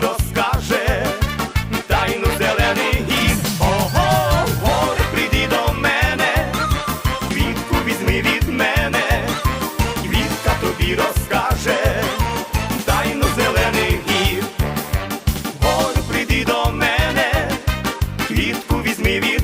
розкаже тайну зелений гір. Ого, горе, прийди до мене, квітку візьми від мене, квітка тобі розкаже, тайну зелений гір. Горе, прийди до мене, квітку візьми від мене.